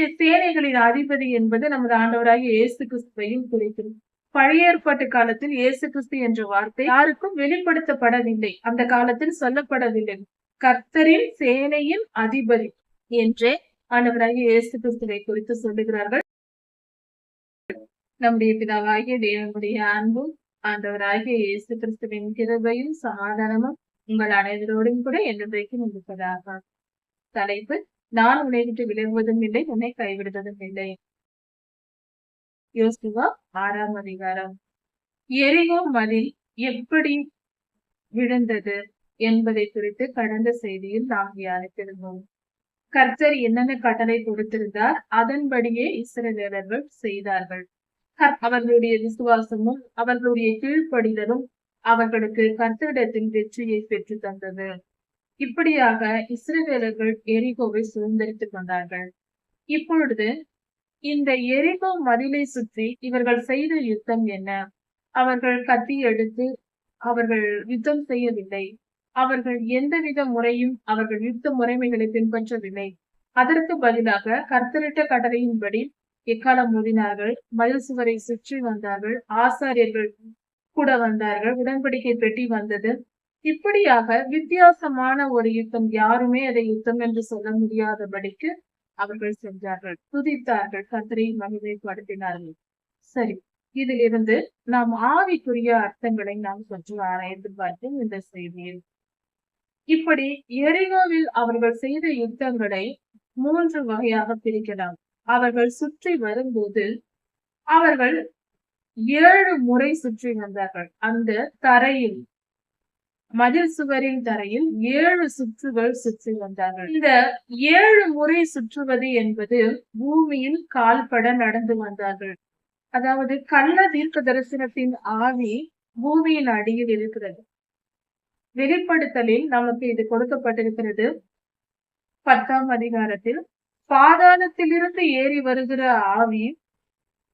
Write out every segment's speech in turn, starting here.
கர்த்தருடைய சேனைகளின் அதிபதி என்பது நமது ஆண்டவராகிய இயேசு கிறிஸ்துவையும் குறிக்கிறது பழைய ஏற்பாட்டு காலத்தில் இயேசு கிறிஸ்து என்ற வார்த்தை யாருக்கும் வெளிப்படுத்தப்படவில்லை. அந்த காலத்தில் சொல்லப்படவில்லை. கர்த்தரின் சேனையின் அதிபதி என்றே ஆண்டவராகிய இயேசு கிறிஸ்துவை குறித்து சொல்லுகிறார்கள். நம்முடைய பிதாவாகிய தேவனுடைய அன்பும் ஆண்டவராகிய இயேசு கிறிஸ்துவின் கிருபையும் சமாதானமும் உங்கள் அனைவரோடும் கூட என்றைக்கும் இருப்பதாக தலைப்பு. நான் உன்னை விட்டு விலகுவதும் இல்லை உன்னை கைவிடுவதும் இல்லை. யோசுவா ஆறாம் அதிகாரம். எரிகோ மதில் எப்படி விழுந்தது என்பதை குறித்து கடந்த செய்தியில் நாம் தியானித்திருந்தோம் கர்த்தர் என்னென்ன கட்டளை கொடுத்திருந்தார் அதன்படியே இஸ்ரேலர்கள் செய்தார்கள். அவர்களுடைய விசுவாசமும் அவர்களுடைய கீழ்ப்படிதலும் அவர்களுக்கு கர்த்தரிடத்தின் வெற்றியை பெற்று தந்தது இப்படியாக இஸ்ரவேலர்கள் எரிகோவை சுதந்திரித்துக் கொண்டார்கள். இப்பொழுது இந்த எரிகோ மதிலை சுற்றி இவர்கள் செய்த யுத்தம் என்ன? அவர்கள் கத்தி எடுத்து அவர்கள் யுத்தம் செய்யவில்லை. அவர்கள் எந்தவித முறையும் அவர்கள் யுத்த முறைமைகளை பின்பற்றவில்லை. அதற்கு பதிலாக கர்த்தரிட்ட கட்டளையின்படி எக்காலம் மோதினார்கள்? மதில் சுவரை சுற்றி வந்தார்கள். ஆசாரியர்கள் கூட வந்தார்கள். உடன்படிக்கை பெட்டி வந்தது. இப்படியாக வித்தியாசமான ஒரு யுத்தம் யாருமே அதை யுத்தம் என்று சொல்ல முடியாதபடிக்கு அவர்கள் சென்றார்கள். துதித்தார்கள். கர்த்தரை மகிமைப்படுத்தினார்கள். சரி இதிலிருந்து நாம் ஆவிக்குரிய அர்த்தங்களை நாம் கொஞ்சம் ஆராய்ந்து பார்த்தோம் இந்த செய்தியில் இப்படி எரிகோவில் அவர்கள் செய்த யுத்தங்களை மூன்று வகையாக பிரிக்கலாம். அவர்கள் சுற்றி வரும்போது அவர்கள் ஏழு முறை சுற்றி வந்தார்கள். அந்த தரையில் மதில் சுவரின் தரையில் ஏழு சுற்றுகள் சுற்றி வந்தார்கள். இந்த ஏழு முறை சுற்றுவது என்பது பூமியில் கால்பட நடந்து வந்தார்கள். அதாவது கள்ள தீர்க்க தரிசனத்தின் ஆவி பூமியின் அடியில் இருக்கிறது. வெளிப்படுத்தலில் நமக்கு இது கொடுக்கப்பட்டிருக்கிறது. பத்தாம் அதிகாரத்தில் பாதாளத்திலிருந்து ஏறி வருகிற ஆவி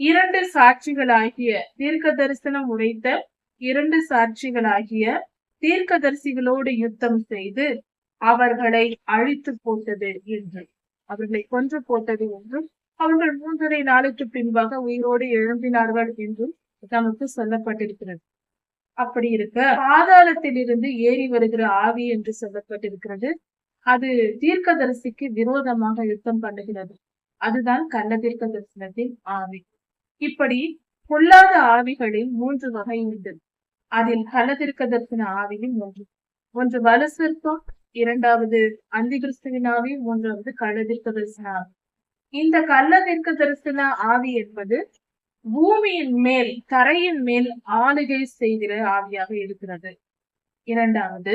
இரண்டு சாட்சிகளாகிய தீர்க்க தரிசனம் உரைத்த இரண்டு சாட்சிகளாகிய தீர்க்கதரிசிகளோடு யுத்தம் செய்து அவர்களை அழித்து போட்டது என்று. அவர்களை கொன்று போட்டது என்றும் அவர்கள் மூன்றரை நாளுக்கு பின்பாக உயிரோடு எழும்பினார்கள் என்றும் நமக்கு சொல்லப்பட்டிருக்கிறது. அப்படி இருக்க பாதாளத்திலிருந்து ஏறி வருகிற ஆவி என்று சொல்லப்பட்டிருக்கிறது. அது தீர்க்கதரிசிக்கு விரோதமாக யுத்தம் பண்ணுகிறது. அதுதான் கள்ள தீர்க்க தரிசனத்தின் ஆவி. இப்படி பொல்லாத ஆவிகளில் மூன்று வகை உண்டு. அதில் கள்ளத்திற்க ஆவியும் ஒன்று. ஒன்று வலுசிற்பம் இரண்டாவது அந்தி கிறிஸ்துவின் ஆவி மூன்றாவது கள்ளதிர்க்க தரிசன ஆவி. இந்த கள்ளதிர்க்க தரிசன ஆவி என்பது பூமியின் மேல் தரையின் மேல் ஆளுகை செய்கிற ஆவியாக இருக்கிறது. இரண்டாவது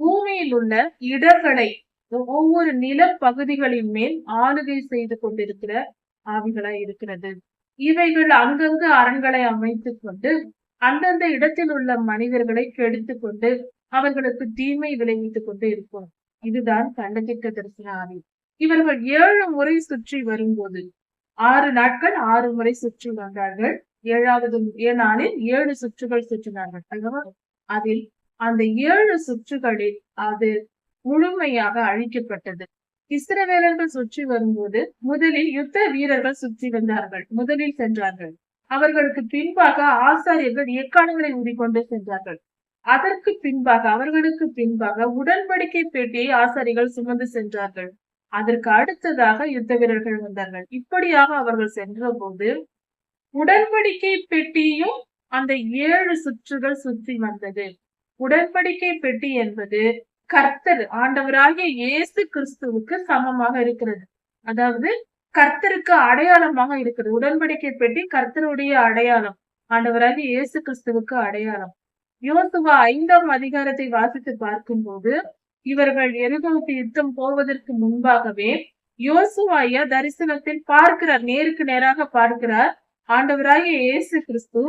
பூமியில் உள்ள இடர்களை ஒவ்வொரு நிலப்பகுதிகளின் மேல் ஆளுகை செய்து கொண்டிருக்கிற ஆவிகளாய் இருக்கிறது. இவைகள் அங்கங்கு அரண்களை அமைத்துக் கொண்டு அந்தந்த இடத்தில் உள்ள மனிதர்களை கெடுத்துக் கொண்டு அவர்களுக்கு தீமை விளைவித்துக் கொண்டு இருக்கும் இதுதான் கண்டதிக்க தரிசன ஆவி. இவர்கள் ஏழு முறை சுற்றி வரும்போது ஆறு நாட்கள் ஆறு முறை சுற்றி வந்தார்கள். ஏழாவது நாளில் ஏழு சுற்றுகள் சுற்றினார்கள் அல்லவா? அதில் அந்த ஏழு சுற்றுகளில் அது முழுமையாக அழிக்கப்பட்டது. இஸ்ரவேலர்கள் சுற்றி வரும்போது முதலில் யுத்த வீரர்கள் சுற்றி வந்தார்கள். முதலில் சென்றார்கள். அவர்களுக்கு பின்பாக ஆசாரியர்கள் எக்காலங்களை ஊதிக்கொண்டு சென்றார்கள். அதற்கு பின்பாக அவர்களுக்கு பின்பாக உடன்படிக்கை பெட்டியை ஆசாரிகள் சுமந்து சென்றார்கள். அதற்கு அடுத்ததாக யுத்த வீரர்கள் வந்தார்கள். இப்படியாக அவர்கள் சென்ற போது உடன்படிக்கை பெட்டியும் அந்த ஏழு சுற்றுகள் சுற்றி வந்தது. உடன்படிக்கை பெட்டி என்பது கர்த்தர் ஆண்டவராகிய இயேசு கிறிஸ்துவுக்கு சமமாக இருக்கிறது. அதாவது கர்த்தருக்கு அடையாளமாக இருக்கிறது. உடன்படிக்கை பெட்டி கர்த்தருடைய அடையாளம். ஆண்டவராகி இயேசு கிறிஸ்துவுக்கு அடையாளம். யோசுவா ஐந்தாம் அதிகாரத்தை வாசித்து பார்க்கும்போது இவர்கள் எரிகோவுக்கு யுத்தம் போவதற்கு முன்பாகவே யோசுவாய தரிசனத்தில் பார்க்கிறார். நேருக்கு நேராக பார்க்கிறார். ஆண்டவராகிய இயேசு கிறிஸ்து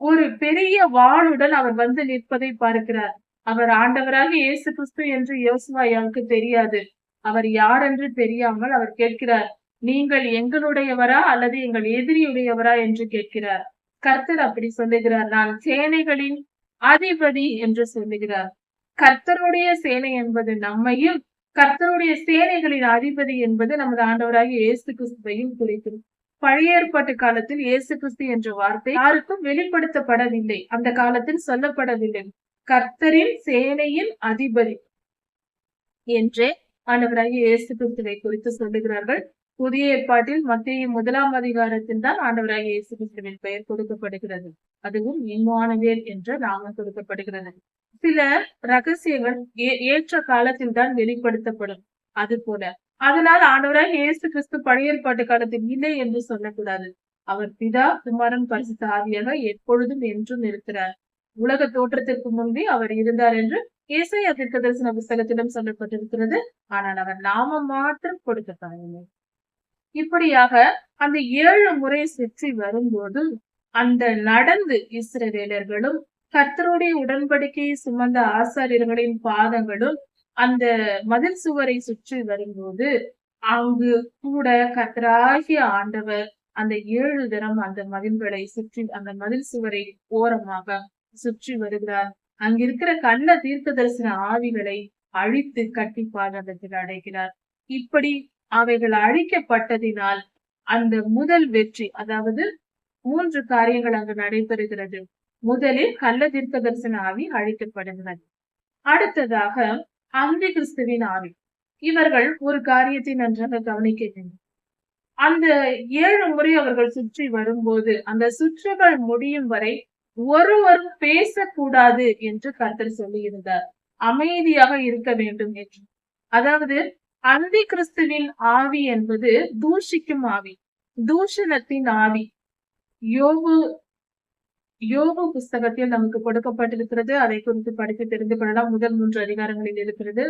ஒரு பெரிய வாளுடன் அவர் வந்து நிற்பதை பார்க்கிறார். அவர் ஆண்டவராக இயேசு கிறிஸ்து என்று யோசுவாயாவுக்கு தெரியாது. அவர் யார் என்று தெரியாமல் அவர் கேட்கிறார். நீங்கள் எங்களுடையவரா அல்லது எங்கள் எதிரியுடையவரா என்று கேட்கிறார். கர்த்தர் அப்படி சொல்லுகிறார் நான் சேனைகளின் அதிபதி என்று சொல்லுகிறார். கர்த்தருடைய சேனை என்பது நம்மையும் கர்த்தருடைய சேனைகளின் அதிபதி என்பது நமது ஆண்டவராகிய இயேசு கிறிஸ்துவையும் குறிக்கும். பழைய ஏற்பாட்டு காலத்தில் இயேசு கிறிஸ்து என்ற வார்த்தை யாருக்கும் வெளிப்படுத்தப்படவில்லை. அந்த காலத்தில் சொல்லப்படவில்லை. கர்த்தரின் சேனையின் அதிபதி என்றே ஆண்டவராகிய இயேசு கிறிஸ்துவை குறித்து சொல்லுகிறார்கள். புதிய ஏற்பாட்டில் மத்திய முதலாம் அதிகாரத்தில் தான் ஆண்டவராக இயேசு கிறிஸ்துவின் பெயர் கொடுக்கப்படுகிறது. அதுவும் இம்மானுவேல் என்று நாமம் கொடுக்கப்படுகிறது. சில ரகசியங்கள் ஏ- ஏற்ற காலத்தில் தான் வெளிப்படுத்தப்படும். அது போல அதனால் ஆண்டவராக இயேசு கிறிஸ்து பழையற்பாட்டு காலத்தில் இல்லை என்று சொல்லக்கூடாது. அவர் பிதா குமாரன் பரிசுத்த ஆவியாக எப்பொழுதும் என்றும் இருக்கிறார். உலக தோற்றத்திற்கு முன்பே அவர் இருந்தார் என்று இயேசையா தீர்க்க தரிசன புஸ்தகத்திலும் சொல்லப்பட்டிருக்கிறது. ஆனால் அவர் நாமம் மாத்திரம் கொடுக்கப்படவில்லை இப்படியாக அந்த ஏழு முறை சுற்றி வரும்போது அந்த நடந்து இஸ்ரவேலர்களும் கர்த்தருடைய உடன்படிக்கையை சுமந்த ஆசாரியர்களின் பாதங்களும் அந்த மதில் சுவரை சுற்றி வரும்போது அங்கு கூட கர்த்தராகிய ஆண்டவர் அந்த ஏழு தினம் அந்த மதில்களை சுற்றி அந்த மதில் சுவரை ஓரமாக சுற்றி வருகிறார். அங்கிருக்கிற கள்ள தீர்க்க தரிசன ஆவிகளை அழித்து கட்டி பாதத்தில் அடைகிறார். இப்படி அவைகள் அழிக்கப்பட்டதினால் அந்த முதல் வெற்றி அதாவது மூன்று காரியங்கள் அங்கு நடைபெறுகிறது. முதலில் கள்ள தீர்க்க தரிசன ஆவி அழிக்கப்படுகிறது. அடுத்ததாக அங்கி கிறிஸ்துவின் ஆவி. இவர்கள் ஒரு காரியத்தை நன்றாக கவனிக்க வேண்டும் அந்த ஏழு முறை அவர்கள் சுற்றி வரும்போது அந்த சுற்றுகள் முடியும் வரை ஒருவரும் பேசக்கூடாது என்று கர்த்தர் சொல்லியிருந்தார். அமைதியாக இருக்க வேண்டும் என்று. அதாவது அந்தி கிறிஸ்துவின் ஆவி என்பது தூஷிக்கும் ஆவி தூஷணத்தின் ஆவி. யோகு யோகு புஸ்தகத்தில் நமக்கு கொடுக்கப்பட்டிருக்கிறது. அதை குறித்து படித்து தெரிந்து கொள்ளலாம். முதல் மூன்று அதிகாரங்களில் இருக்கிறது.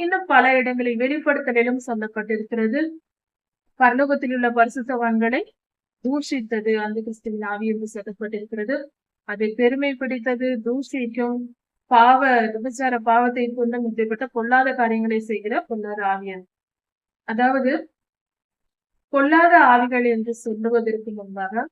இன்னும் பல இடங்களில் வெளிப்படுத்தலிலும் சொல்லப்பட்டிருக்கிறது. பரலோகத்தில் உள்ள பரிசுத்தவான்களை தூஷித்தது அந்த கிறிஸ்துவின் ஆவி என்று சொல்லப்பட்டிருக்கிறது. அதை பெருமை பிடித்தது தூஷிக்கும் பாவ விபச்சார பாவத்தை கொண்டும் இப்படிப்பட்ட பொல்லாத காரியங்களை செய்கிற பொல்லாத ஆவியன் அதாவது பொல்லாத ஆவிகள் என்று சொல்லுவதற்கு முன்பாக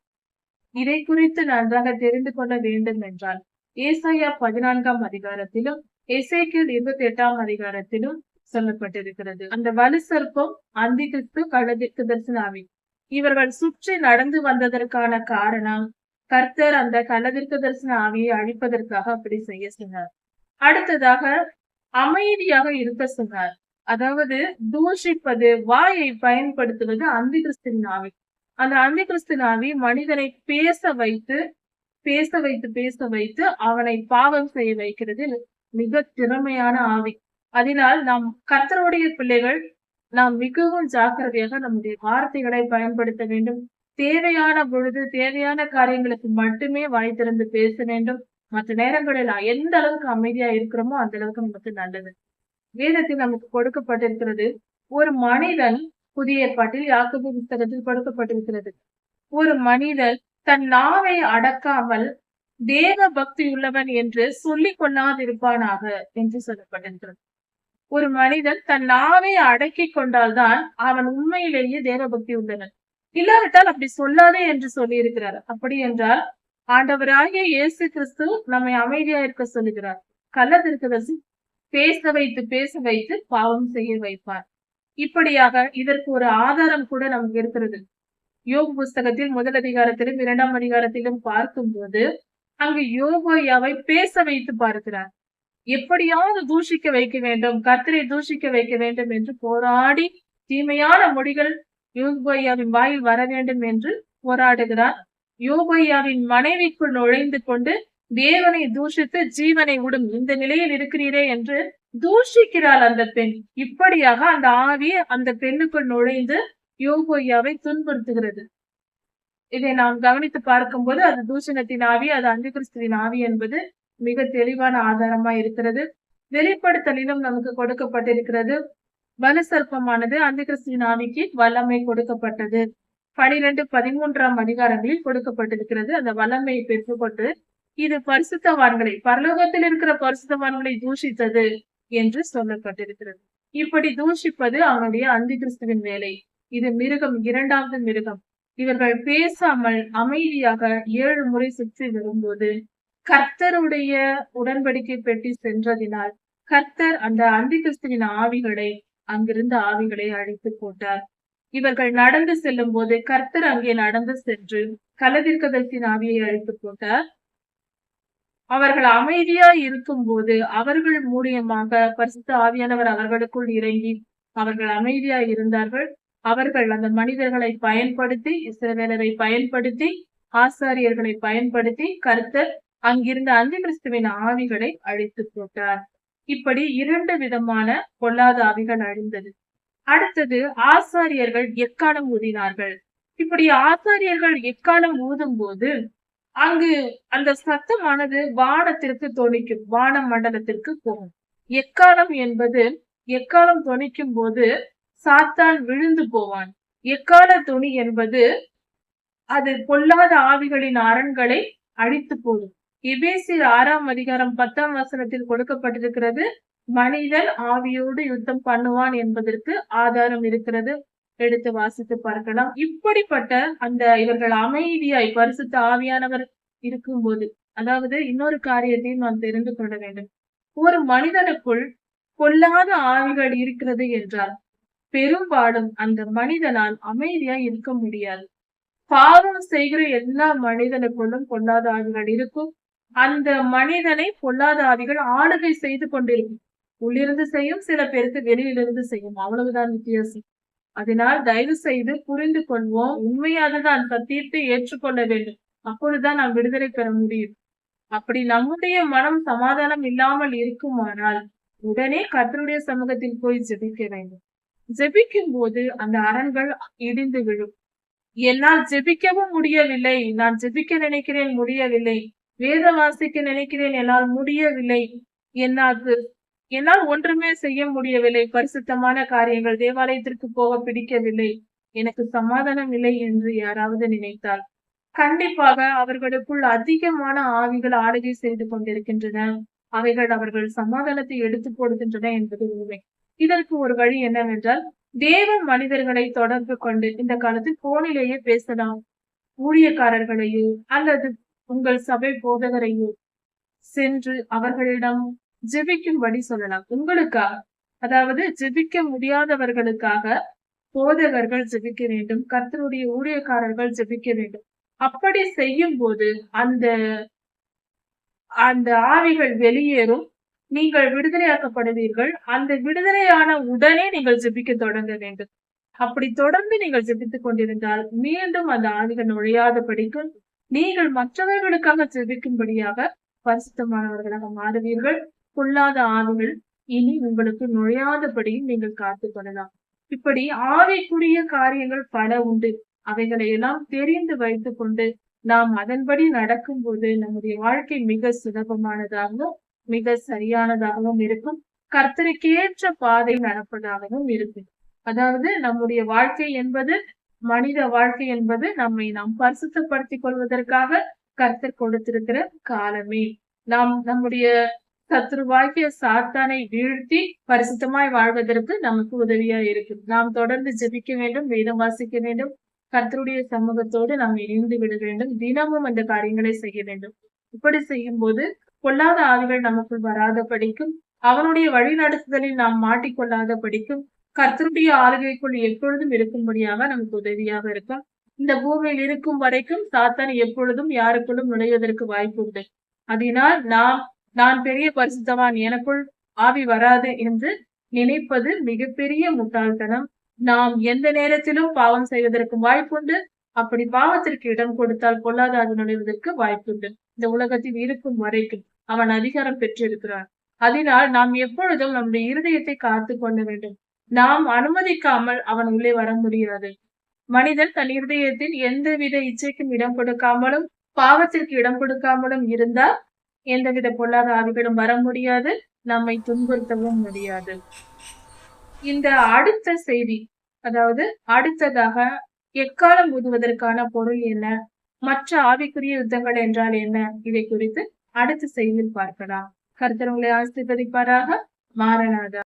இதை குறித்து நன்றாக தெரிந்து கொள்ள வேண்டும் என்றால் ஏசாயா பதினான்காம் அதிகாரத்திலும் எசைக்கில் இருபத்தி எட்டாம் அதிகாரத்திலும் சொல்லப்பட்டிருக்கிறது. அந்த வலு சர்ப்பம் அந்தி கிறிஸ்து தரிசனாவி. இவர்கள் சுற்றி நடந்து வந்ததற்கான காரணம் கர்த்தர் அந்த கள்ளதிற்கு தரிசன ஆவியை அழிப்பதற்காக அப்படி செய்ய சொன்னார். அடுத்ததாக அமைதியாக இருக்க சொன்னார். அதாவது தூஷிப்பது வாயை பயன்படுத்துவது அந்தி கிறிஸ்தின் ஆவி. அந்த அந்தி கிறிஸ்தின் ஆவி மனிதனை பேச வைத்து பேச வைத்து பேச வைத்து அவனை பாவம் செய்ய வைக்கிறது மிக திறமையான ஆவி. அதனால் நாம் கர்த்தருடைய பிள்ளைகள் நாம் மிகவும் ஜாக்கிரதையாக நம்முடைய வார்த்தைகளை பயன்படுத்த வேண்டும். தேவையான பொழுது தேவையான காரியங்களுக்கு மட்டுமே வாய் திறந்து பேச வேண்டும். மற்ற நேரங்களில் எந்த அளவுக்கு அமைதியா இருக்கிறோமோ அந்த அளவுக்கு நமக்கு நல்லது. வேதத்தில் நமக்கு கொடுக்கப்பட்டிருக்கிறது ஒரு மனிதன் புதிய ஏற்பாட்டில் யாக்கோபு புத்தகத்தில் கொடுக்கப்பட்டிருக்கிறது. ஒரு மனிதன் தன் நாவை அடக்காமல் தேவ பக்தி உள்ளவன் என்று சொல்லிக் கொள்ளாதிருப்பானாக என்று சொல்லப்பட்டிருக்கிறது. ஒரு மனிதன் தன் நாவை அடக்கி கொண்டால்தான் அவன் உண்மையிலேயே தேவ பக்தி உள்ளவன். இல்லாவிட்டால் அப்படி சொல்லாதே என்று சொல்லி இருக்கிறார் அப்படி என்றால் ஆண்டவராகிய இயேசு கிறிஸ்து நம்மை அமைதியா இருக்க சொல்லுகிறார். கள்ளத்திற்கு பேச வைத்து பேச வைத்து பாவம் செய்ய வைப்பார். இப்படியாக இதற்கு ஒரு ஆதாரம் கூட நமக்கு இருக்கிறது. யோக புஸ்தகத்தில் முதல் அதிகாரத்திலும் இரண்டாம் அதிகாரத்திலும் பார்க்கும்போது அங்கு யோகோயாவை பேச வைத்து பார்க்கிறார். எப்படியாவது தூஷிக்க வைக்க வேண்டும் கர்த்தரை தூஷிக்க வைக்க வேண்டும் என்று போராடி தீமையான மொழிகள் யோகோயாவின் வாயில் வர வேண்டும் என்று போராடுகிறார். யோகோயாவின் மனைவிக்குள் நுழைந்து கொண்டு தேவனை தூஷித்து ஜீவனை விடும் இந்த நிலையில் இருக்கிறீரே என்று தூஷிக்கிறாள் அந்த பெண். இப்படியாக அந்த ஆவி அந்த பெண்ணுக்குள் நுழைந்து யோகோயாவை துன்புறுத்துகிறது. இதை நாம் கவனித்து பார்க்கும்போது அது தூஷணத்தின் ஆவி அது அந்தி ஆவி என்பது மிக தெளிவான ஆதாரமா இருக்கிறது. வெளிப்படுத்தலிலும் நமக்கு கொடுக்கப்பட்டிருக்கிறது. வலு சர்ப்பமானது அந்த கிறிஸ்துவின் ஆவிக்கு வல்லமை கொடுக்கப்பட்டது. பனிரெண்டு பதிமூன்றாம் அதிகாரங்களில் கொடுக்கப்பட்டிருக்கிறது. அந்த வல்லமையை பெற்றுக்கொண்டு இது பரிசுத்தவான்களை பரலோகத்தில் இருக்கிற பரிசுத்தவான்களை தூஷித்தது என்று சொல்லப்பட்டிருக்கிறது. இப்படி தூஷிப்பது அவனுடைய அந்தி கிறிஸ்துவின் வேலை. இது மிருகம் இரண்டாவது மிருகம். இவர்கள் பேசாமல் அமைதியாக ஏழு முறை சுற்றி வரும்போது கர்த்தருடைய உடன்படிக்கை பெட்டி சென்றதினால் கர்த்தர் அந்த அந்தி கிறிஸ்துவின் ஆவிகளை அங்கிருந்த ஆவிகளை அழைத்து போட்டார் இவர்கள் நடந்து செல்லும் போது கர்த்தர் அங்கே நடந்து சென்று கலதிர்கதத்தின் ஆவியை அழைத்து போட்டார் அவர்கள் அமைதியா இருக்கும் போது அவர்கள் மூலியமாக பரிசுத்த ஆவியானவர் அவர்களுக்குள் இறங்கி அவர்கள் அமைதியா இருந்தார்கள். அவர்கள் அந்த மனிதர்களை பயன்படுத்தி இசைவேலரை பயன்படுத்தி ஆசாரியர்களை பயன்படுத்தி கர்த்தர் அங்கிருந்த அந்தி கிறிஸ்துவின் ஆவிகளை அழைத்து போட்டார் இப்படி இரண்டு விதமான பொல்லாத ஆவிகள் அழிந்தது. அடுத்தது ஆசாரியர்கள் எக்காலம் ஊதினார்கள்? இப்படி ஆசாரியர்கள் எக்காலம் ஊதும் போது அங்கு அந்த சத்தமானது வானத்திற்கு தொனிக்கும் வான மண்டலத்திற்கு போகும். எக்காலம் என்பது எக்காலம் தொனிக்கும் போது சாத்தான் விழுந்து போவான். எக்கால துணி என்பது அது பொல்லாத ஆவிகளின் அரண்களை அழித்து போடும். எபேசி ஆறாம் அதிகாரம் பத்தாம் வசனத்தில் கொடுக்கப்பட்டிருக்கிறது மனிதன் ஆவியோடு யுத்தம் பண்ணுவான் என்பதற்கு ஆதாரம் இருக்கிறது. எடுத்து வாசித்து பார்க்கலாம். இப்படிப்பட்ட அந்த இவர்கள் அமைதியாய் பரிசுத்த ஆவியானவர் இருக்கும்போது அதாவது இன்னொரு காரியத்தையும் நாம் தெரிந்து கொள்ள வேண்டும். ஒரு மனிதனுக்குள் பொல்லாத ஆவிகள் இருக்கிறது என்றால் பெரும்பாலும் அந்த மனிதனால் அமைதியா இருக்க முடியாது. பாவம் செய்கிற எல்லா மனிதனுக்குள்ளும் பொல்லாத ஆவிகள் இருக்கும். அந்த மனிதனை பொல்லாதாரிகள் ஆளுகை செய்து கொண்டிருக்கும் உள்ளிருந்து செய்யும் சில பேருக்கு வெளியிலிருந்து செய்யும். அவ்வளவுதான் வித்தியாசம். அதனால் தயவு செய்து புரிந்து கொள்வோம். உண்மையை அதுதான் தீர்த்து ஏற்றுக்கொள்ள வேண்டும். அப்பொழுதுதான் நாம் விடுதலை பெற முடியும். அப்படி நம்முடைய மனம் சமாதானம் இல்லாமல் இருக்குமானால் உடனே கர்த்தருடைய சமூகத்தில் போய் ஜெபிக்க வேண்டும். ஜெபிக்கும் போது அந்த அரண்கள் இடிந்து விழும். என்னால் ஜெபிக்கவும் முடியவில்லை. நான் ஜெபிக்க நினைக்கிறேன் முடியவில்லை. வேத வாசிக்க நினைக்கிறேன். என்னால் முடியவில்லை. என்னால் என்னால் ஒன்றுமே செய்ய முடியவில்லை. பரிசுத்தமான காரியங்கள் தேவாலயத்திற்கு போக பிடிக்கவில்லை. எனக்கு சமாதானம் இல்லை என்று யாராவது நினைத்தால். கண்டிப்பாக அவர்களுக்குள் அதிகமான ஆவிகள் ஆளுகை செய்து கொண்டிருக்கின்றன. அவைகள் அவர்கள் சமாதானத்தை எடுத்து போடுகின்றன என்பது உண்மை. இதற்கு ஒரு வழி என்னவென்றால் தேவ மனிதர்களை தொடர்பு கொண்டு இந்த காலத்தில் போனிலேயே பேசலாம். ஊழியக்காரர்களையோ அல்லது உங்கள் சபை போதகரையும் சென்று அவர்களிடம் ஜெபிக்கும்படி சொல்லலாம். உங்களுக்காக அதாவது ஜெபிக்க முடியாதவர்களுக்காக போதகர்கள் ஜெபிக்க வேண்டும் கர்த்தருடைய ஊழியக்காரர்கள் ஜெபிக்க வேண்டும். அப்படி செய்யும் போது அந்த அந்த ஆவிகள் வெளியேறும் நீங்கள் விடுதலையாக்கப்படுவீர்கள். அந்த விடுதலையான உடனே நீங்கள் ஜெபிக்க தொடங்க வேண்டும். அப்படி தொடர்ந்து நீங்கள் ஜெபித்துக் கொண்டிருந்தால் மீண்டும் அந்த ஆவிகள் நுழையாத படிக்கும் நீங்கள் மற்றவர்களுக்காக ஜெபிக்கும்படியாக பரிசுத்தமானவர்களாக மாறுவீர்கள். பொல்லாத ஆவிகள் இனி உங்களுக்கு நுழையாதபடியும் நீங்கள் காத்து கொள்ளலாம். இப்படி ஆவிக்குரிய காரியங்கள் பல உண்டு. அவைகளை எல்லாம் தெரிந்து வைத்துக் கொண்டு நாம் அதன்படி நடக்கும் போது நம்முடைய வாழ்க்கை மிக சுலபமானதாகவும் மிக சரியானதாகவும் இருக்கும். கர்த்தருக்கேற்ற பாதை நடப்பதாகவும் இருக்கும். அதாவது நம்முடைய வாழ்க்கை என்பது மனித வாழ்க்கை என்பது நம்மை நாம் பரிசுத்தப்படுத்திக் கொள்வதற்காக கர்த்தர் கொடுத்திருக்கிற காலமே. நாம் நம்முடைய சத்ருவாகிய சாத்தானை வீழ்த்தி பரிசுத்தமாய் வாழ்வதற்கு நமக்கு உதவியா இருக்கும். நாம் தொடர்ந்து ஜெபிக்க வேண்டும் வேதம் வாசிக்க வேண்டும். கர்த்தருடைய சமூகத்தோடு நாம் இணைந்து விட வேண்டும். தினமும் அந்த காரியங்களை செய்ய வேண்டும். இப்படி செய்யும் போது பொல்லாத ஆவிகள் நமக்குள் வராத படிக்கும் அவனுடைய வழிநடத்துதலில் நாம் மாட்டிக்கொள்ளாத படிக்கும் கர்த்தருடைய ஆளுகைக்குள் எப்பொழுதும் இருக்கும்படியாக நமக்கு உதவியாக இருக்கும். இந்த பூமியில் இருக்கும் வரைக்கும் சாத்தான் எப்பொழுதும் யாருக்குள்ளும் நுழைவதற்கு வாய்ப்பு உண்டு. அதனால் நாம் நான் பெரிய பரிசுத்தவான் எனக்குள் ஆவி வராது என்று நினைப்பது மிகப்பெரிய முட்டாள்தனம். நாம் எந்த நேரத்திலும் பாவம் செய்வதற்கு வாய்ப்புண்டு அப்படி பாவத்திற்கு இடம் கொடுத்தால் பொல்லாத நுழைவதற்கு வாய்ப்புண்டு இந்த உலகத்தில் இருக்கும் வரைக்கும் அவன் அதிகாரம் பெற்றிருக்கிறான். அதனால் நாம் எப்பொழுதும் நம்முடைய இருதயத்தை காத்து கொள்ள வேண்டும். நாம் அனுமதிக்காமல் அவன் உள்ளே வர முடியாது மனிதன் தன் இருதயத்தில் எந்தவித இச்சைக்கும் இடம் கொடுக்காமலும் பாவத்திற்கு இடம் கொடுக்காமலும் இருந்தால் எந்தவித பொல்லாத ஆவிகளும் வர முடியாது நம்மை துன்புறுத்தவும் முடியாது. இந்த அடுத்த செய்தி அதாவது அடுத்ததாக எக்காலம் ஊதுவதற்கான பொருள் என்ன மற்ற ஆவிக்குரிய யுத்தங்கள் என்றால் என்ன இதை குறித்து அடுத்த செய்தியில் பார்க்கலாம். கருத்தர் உங்களை ஆசிர்வதிப்பாராக. மாறனாதா.